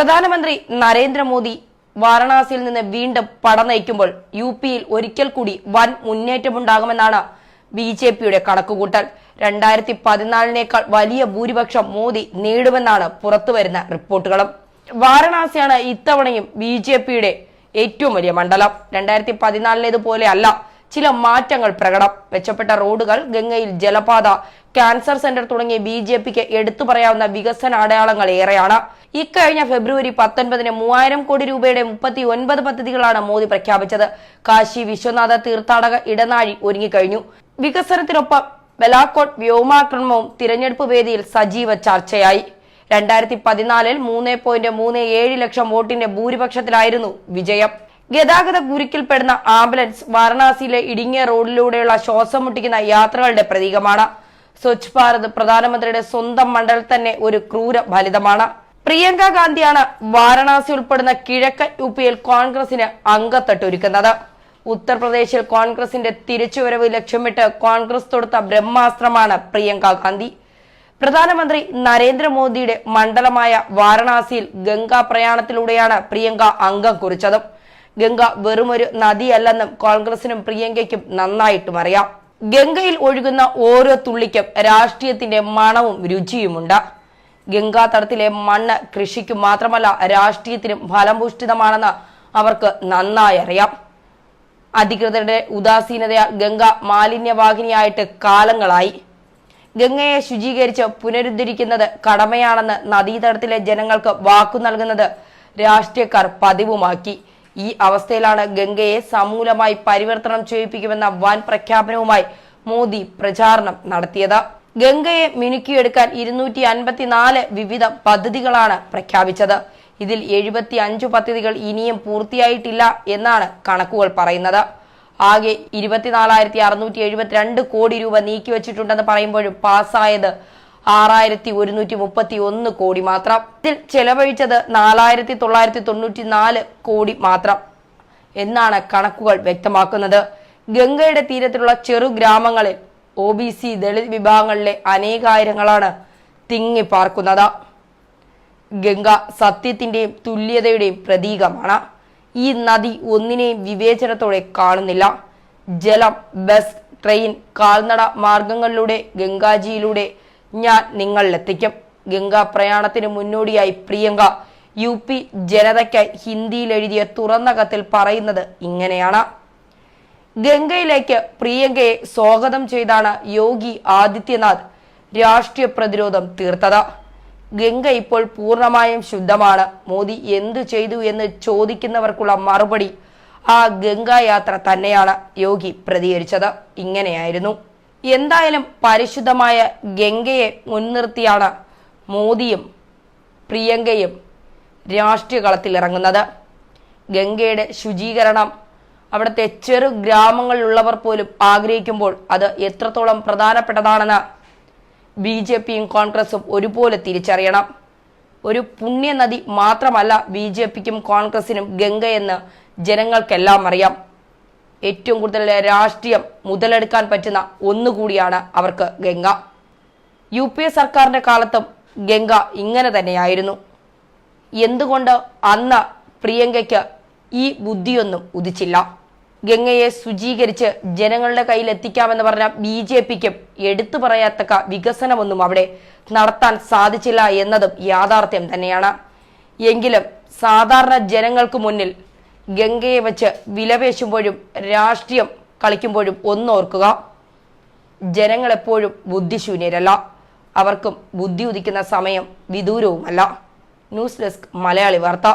പ്രധാനമന്ത്രി നരേന്ദ്രമോദി വാരണാസിയിൽ നിന്ന് വീണ്ടും പടനയിക്കുമ്പോൾ യു പിയിൽ ഒരിക്കൽ കൂടി വൻ മുന്നേറ്റമുണ്ടാകുമെന്നാണ് ബി ജെ പിയുടെ കണക്കുകൂട്ടൽ. രണ്ടായിരത്തി പതിനാലിനേക്കാൾ വലിയ ഭൂരിപക്ഷം മോദി നേടുമെന്നാണ് പുറത്തുവരുന്ന റിപ്പോർട്ടുകളും. വാരണാസിയാണ് ഇത്തവണയും ബി ജെ പിയുടെ ഏറ്റവും വലിയ മണ്ഡലം. രണ്ടായിരത്തി പതിനാലിലേതുപോലെ അല്ല ചില മാറ്റങ്ങൾ പ്രകടം. മെച്ചപ്പെട്ട റോഡുകൾ ഗംഗയിൽ ജലപാത ക്യാൻസർ സെന്റർ തുടങ്ങിയ ബി ജെ പിക്ക് എടുത്തു പറയാവുന്ന വികസന അടയാളങ്ങൾ ഏറെയാണ്. ഇക്കഴിഞ്ഞ ഫെബ്രുവരി പത്തൊൻപതിന് മൂവായിരം കോടി രൂപയുടെ മുപ്പത്തി ഒൻപത് പദ്ധതികളാണ് മോദി പ്രഖ്യാപിച്ചത്. കാശി വിശ്വനാഥ തീർത്ഥാടക ഇടനാഴി ഒരുങ്ങിക്കഴിഞ്ഞു. വികസനത്തിനൊപ്പം ബലാക്കോട്ട് വ്യോമാക്രമണവും തിരഞ്ഞെടുപ്പ് വേദിയിൽ സജീവ ചർച്ചയായി. രണ്ടായിരത്തി പതിനാലിൽ മൂന്ന് പോയിന്റ് മൂന്ന് ഏഴ് ലക്ഷം വോട്ടിന്റെ ഭൂരിപക്ഷത്തിലായിരുന്നു വിജയം. ഗതാഗത കുരുക്കിൽപ്പെടുന്ന ആംബുലൻസ് വാരണാസിയിലെ ഇടുങ്ങിയ റോഡിലൂടെയുള്ള ശ്വാസം മുട്ടിക്കുന്ന യാത്രകളുടെ പ്രതീകമാണ്. സ്വച്ഛ് ഭാരത് പ്രധാനമന്ത്രിയുടെ സ്വന്തം മണ്ഡലം തന്നെ ഒരു ക്രൂര ഫലിതമാണ്. പ്രിയങ്ക ഗാന്ധിയാണ് വാരണാസി ഉൾപ്പെടുന്ന കിഴക്കൻ യു പിയിൽ കോൺഗ്രസിന് അംഗത്തട്ടൊരുക്കുന്നത് ഉത്തർപ്രദേശിൽ കോൺഗ്രസിന്റെ തിരിച്ചുവരവ് ലക്ഷ്യമിട്ട് കോൺഗ്രസ് തൊടുത്ത ബ്രഹ്മാസ്ത്രമാണ് പ്രിയങ്ക ഗാന്ധി. പ്രധാനമന്ത്രി നരേന്ദ്രമോദിയുടെ മണ്ഡലമായ വാരണാസിയിൽ ഗംഗാ പ്രയാണത്തിലൂടെയാണ് പ്രിയങ്ക അംഗം കുറിച്ചതും. ഗംഗ വെറുമൊരു നദിയല്ലെന്നും കോൺഗ്രസിനും പ്രിയങ്കയ്ക്കും നന്നായിട്ടും അറിയാം. ഗംഗയിൽ ഒഴുകുന്ന ഓരോ തുള്ളിക്കും രാഷ്ട്രീയത്തിന്റെ മണവും രുചിയുമുണ്ട്. ഗംഗാതടത്തിലെ മണ്ണ് കൃഷിക്കും മാത്രമല്ല രാഷ്ട്രീയത്തിനും ഫലഭൂഷ്ഠിതമാണെന്ന് അവർക്ക് നന്നായി അറിയാം. അധികൃതരുടെ ഉദാസീനതയാൽ ഗംഗ മാലിന്യവാഹിനിയായിട്ട് കാലങ്ങളായി. ഗംഗയെ ശുചീകരിച്ച് പുനരുദ്ധരിക്കുന്നത് കടമയാണെന്ന് നദീതടത്തിലെ ജനങ്ങൾക്ക് വാക്കു നൽകുന്നത് രാഷ്ട്രീയക്കാർ പതിവുമാക്കി. ഈ അവസ്ഥയിലാണ് ഗംഗയെ സമൂലമായി പരിവർത്തനം ചെയ്യിപ്പിക്കുമെന്ന വൻ പ്രഖ്യാപനവുമായി മോദി പ്രചാരണം നടത്തിയത്. ഗംഗയെ മിനുക്കിയെടുക്കാൻ ഇരുന്നൂറ്റി അൻപത്തിനാല് വിവിധ പദ്ധതികളാണ് പ്രഖ്യാപിച്ചത്. ഇതിൽ എഴുപത്തി അഞ്ചു പദ്ധതികൾ ഇനിയും പൂർത്തിയായിട്ടില്ല എന്നാണ് കണക്കുകൾ പറയുന്നത്. ആകെ ഇരുപത്തിനാലായിരത്തി അറുന്നൂറ്റി എഴുപത്തിരണ്ട് കോടി രൂപ നീക്കിവച്ചിട്ടുണ്ടെന്ന് പറയുമ്പോഴും പാസ്സായത് ആറായിരത്തി ഒരുന്നൂറ്റി മുപ്പത്തി ഒന്ന് കോടി മാത്രം. ഇതിൽ ചെലവഴിച്ചത് നാലായിരത്തി തൊള്ളായിരത്തി തൊണ്ണൂറ്റി നാല് കോടി മാത്രം എന്നാണ് കണക്കുകൾ വ്യക്തമാക്കുന്നത്. ഗംഗയുടെ തീരത്തിലുള്ള ചെറു ഗ്രാമങ്ങളിൽ ഒ ബി സി ദളിത് വിഭാഗങ്ങളിലെ അനേകായിരങ്ങളാണ് തിങ്ങിപ്പാർക്കുന്നത് ഗംഗ സത്യത്തിന്റെയും തുല്യതയുടെയും പ്രതീകമാണ്. ഈ നദി ഒന്നിനെയും വിവേചനത്തോടെ കാണുന്നില്ല. ജലം ബസ് ട്രെയിൻ കാൽനട മാർഗങ്ങളിലൂടെ ഗംഗാജിയിലൂടെ ഞാൻ നിങ്ങളിലെത്തിക്കും. ഗംഗാ പ്രയാണത്തിന് മുന്നോടിയായി പ്രിയങ്ക. യു പി ജനതയ്ക്കായി ഹിന്ദിയിൽ എഴുതിയ തുറന്ന കത്തിൽ പറയുന്നത് ഇങ്ങനെയാണ്. ഗംഗയിലേക്ക് പ്രിയങ്കയെ സ്വാഗതം ചെയ്താണ് യോഗി ആദിത്യനാഥ്. രാഷ്ട്രീയ പ്രതിരോധം തീർത്തത്. ഗംഗ ഇപ്പോൾ പൂർണമായും ശുദ്ധമാണ്. മോദി എന്തു ചെയ്തു എന്ന് ചോദിക്കുന്നവർക്കുള്ള മറുപടി ആ ഗംഗായാത്ര തന്നെയാണ് യോഗി പ്രതികരിച്ചത്. ഇങ്ങനെയായിരുന്നു. എന്തായാലും പരിശുദ്ധമായ ഗംഗയെ മുൻനിർത്തിയാണ് മോദിയും പ്രിയങ്കയും രാഷ്ട്രീയ കളത്തിൽ ഇറങ്ങുന്നത്. ഗംഗയുടെ ശുചീകരണം അവിടുത്തെ ചെറു ഗ്രാമങ്ങളിലുള്ളവർ പോലും ആഗ്രഹിക്കുമ്പോൾ അത് എത്രത്തോളം പ്രധാനപ്പെട്ടതാണെന്ന് ബി ജെ പിയും കോൺഗ്രസും ഒരുപോലെ തിരിച്ചറിയണം. ഒരു പുണ്യനദി മാത്രമല്ല ബി ജെ പിക്കും കോൺഗ്രസിനും ഗംഗയെന്ന് ജനങ്ങൾക്കെല്ലാം അറിയാം. ഏറ്റവും കൂടുതൽ രാഷ്ട്രീയം മുതലെടുക്കാൻ പറ്റുന്ന ഒന്നുകൂടിയാണ് അവർക്ക് ഗംഗ. യു പി എ സർക്കാരിന്റെ കാലത്തും ഗംഗ ഇങ്ങനെ തന്നെയായിരുന്നു. എന്തുകൊണ്ട് അന്ന് പ്രിയങ്കയ്ക്ക് ഈ ബുദ്ധിയൊന്നും ഉദിച്ചില്ല? ഗംഗയെ ശുചീകരിച്ച് ജനങ്ങളുടെ കയ്യിൽ എത്തിക്കാമെന്ന് പറഞ്ഞ ബി ജെ പിക്കും എടുത്തു പറയത്തക്ക വികസനമൊന്നും അവിടെ നടത്താൻ സാധിച്ചില്ല എന്നതും യാഥാർത്ഥ്യം തന്നെയാണ്. എങ്കിലും സാധാരണ ജനങ്ങൾക്ക് മുന്നിൽ ഗംഗയെ വച്ച് വിലപേശുമ്പോഴും രാഷ്ട്രീയം കളിക്കുമ്പോഴും ഒന്നോർക്കുക. ജനങ്ങളെപ്പോഴും ബുദ്ധിശൂന്യരല്ല. അവർക്കും ബുദ്ധി ഉദിക്കുന്ന സമയം വിദൂരവുമല്ല. ന്യൂസ് ഡെസ്ക് മലയാളി വാർത്ത.